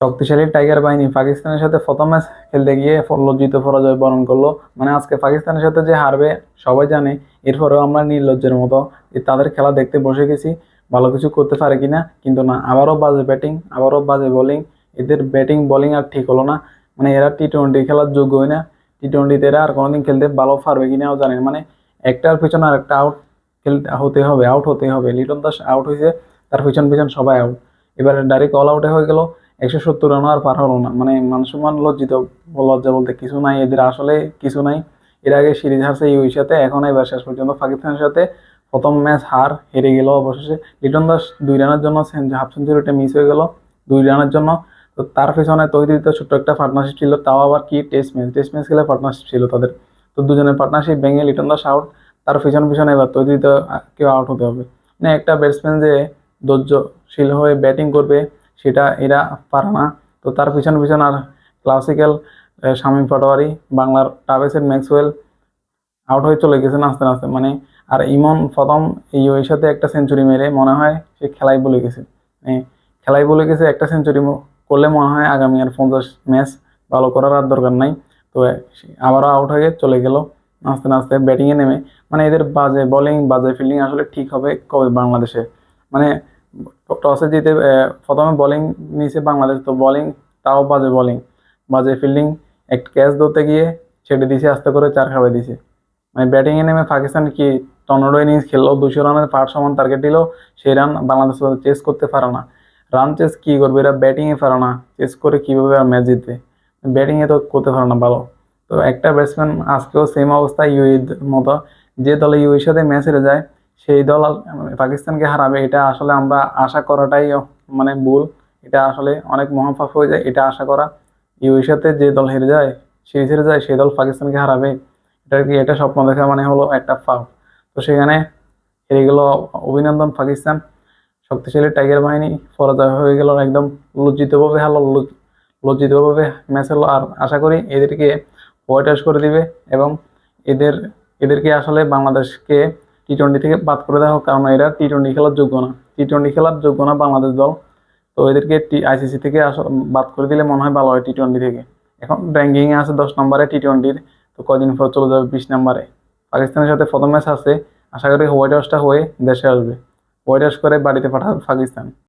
শক্তিশালী টাইগার বাহিনী পাকিস্তানের সাথে প্রথম ম্যাচ খেলতে গিয়ে লজ্জিত পরাজয় বরণ করল। মানে আজকে পাকিস্তানের সাথে যে হারবে, সবাই জানে, এরপরেও আমরা নির্লজ্জের মতো তাদের খেলা দেখতে বসে গেছি, ভালো কিছু করতে পারে কিনা, কিন্তু না, আবারও বাজে ব্যাটিং আবারও বাজে বোলিং এদের ব্যাটিং বোলিং আর ঠিক হলো না। মানে এরা টি টোয়েন্টি খেলার যোগ্য হয় না টি টোয়েন্টিতে এরা আর কোনোদিন খেলতে ভালো পারবে কিনাও জানেন মানে একটার পিছনে আর একটা আউট খেলতে হতে হবে আউট হতে হবে। লিটন দাস আউট হয়েছে, তার পিছন পিছন সবাই আউট এবারে ডাইরেক্ট অল আউটে হয়ে গেল। একশো সত্তর রানও আর পার হলো না। মানে মানুষমান লজ্জিত, লজ্জা বলতে কিছু নাই। এদের আসলে কিছু নাই। এর আগে সিরিজ হারছে ইউএর সাথে এখন এবার শেষ পর্যন্ত পাকিস্তানের সাথে প্রথম ম্যাচ হার হেরে গেল অবশেষে। লিটন দাস দুই রানের জন্য হাফ সেঞ্চুরিটা মিস হয়ে গেল দুই রানের জন্য। তো তার পিছনে তৈরিতে ছোট্ট একটা পার্টনারশিপ ছিল, তাও আবার কি টেস্ট ম্যাচ টেস্ট ম্যাচ খেলে পার্টনারশিপ ছিল তাদের। তো দুজনের পার্টনারশিপ ভেঙে লিটন দাস আউট তার পিছন পিছনে এবার তৈরিতে কেউ আউট হতে হবে। মানে একটা ব্যাটসম্যান যে ধৈর্যশীল হয়ে ব্যাটিং করবে সেটা এরা পারে না। তো তার পিছন পিছন আর ক্লাসিক্যাল শামীম পাটোয়ারি বাংলার টাবেসের ম্যাক্সওয়েল আউট হয়ে চলে গেছেন আস্তে আস্তে। মানে আর ইমন প্রথম এই ওর সাথে একটা সেঞ্চুরি মেরে মনে হয় সে খেলাই বলে গেছে। মানে খেলাই বলে গেছে একটা সেঞ্চুরি করলে মনে হয় আগামী আর পঞ্চাশ ম্যাচ ভালো করার আর দরকার নাই। তো আবারও আউট হয়ে চলে গেল আস্তে আস্তে ব্যাটিংয়ে নেমে। মানে এদের বাজে বোলিং বাজে ফিল্ডিং আসলে ঠিক হবে কবে বাংলাদেশে। মানে টসে জিতে প্রথমে বোলিং নিয়েছে বাংলাদেশ, তো বোলিং তাও বাজে বোলিং বাজে ফিল্ডিং এক ক্যাচ ধরতে গিয়ে ছেড়ে দিছে, আস্তে করে চার খাবে দিছে। মানে ব্যাটিংয়ে নেমে পাকিস্তান কি টর্নেডো ইনিংস খেললো, দুশো রানের পার সমান টার্গেট দিল, সেই রান বাংলাদেশ চেস করতে পারে না। রান চেস কি করবে? এরা ব্যাটিংয়ে পারে না। চেস করে কীভাবে ম্যাচ জিতবে? ব্যাটিংয়ে তো করতে পারে না ভালো। তো একটা ব্যাটসম্যান আজকেও সেম অবস্থা ইউএর মতো, যে দলে ইউএর সাথে ম্যাচ হেরে যায় সেই দল পাকিস্তানকে হারাবে, এটা আসলে আমরা আশা করাটাই মানে ভুল। এটা আসলে অনেক মহাপাপ হয়ে যায়, এটা আশা করা। ইউএর যে দল হেরে যায় সিরিজ হেরে যায়, সেই দল পাকিস্তানকে হারাবে। এটা কি, এটা স্বপ্ন দেখা মানে হলো একটা ফাপ তো সেখানে হেরে গেল অভিনন্দন পাকিস্তান। শক্তিশালী টাইগার বাহিনী, পরাজয় হয়ে গেল একদম লজ্জিতভাবে, হারলো লজ্জিতভাবে ম্যাচ হলো। আর আশা করি এদেরকে হোয়াইট করে দিবে এবং এদের, এদেরকে আসলে বাংলাদেশকে টি টোয়েন্টি থেকে বাদ করে দেওয়া হোক কারণ এরা টি টোয়েন্টি খেলার যোগ্য না। টি টোয়েন্টি খেলার যোগ্য না বাংলাদেশ দল। তো এদেরকে টি আইসিসি থেকে বাদ করে দিলে মনে হয় ভালো হয় টি টোয়েন্টি থেকে। এখন র্যাঙ্কিংয়ে আছে দশ নম্বরে টি টোয়েন্টির তো কদিন পর চলে যাবে বিশ নম্বরে। পাকিস্তানের সাথে প্রথম ম্যাচ আছে। আশা করি হোয়াইট হাউসটা হয়ে দেশে আসবে। হোয়াইট হাউস করে বাড়িতে পাঠাবে পাকিস্তান।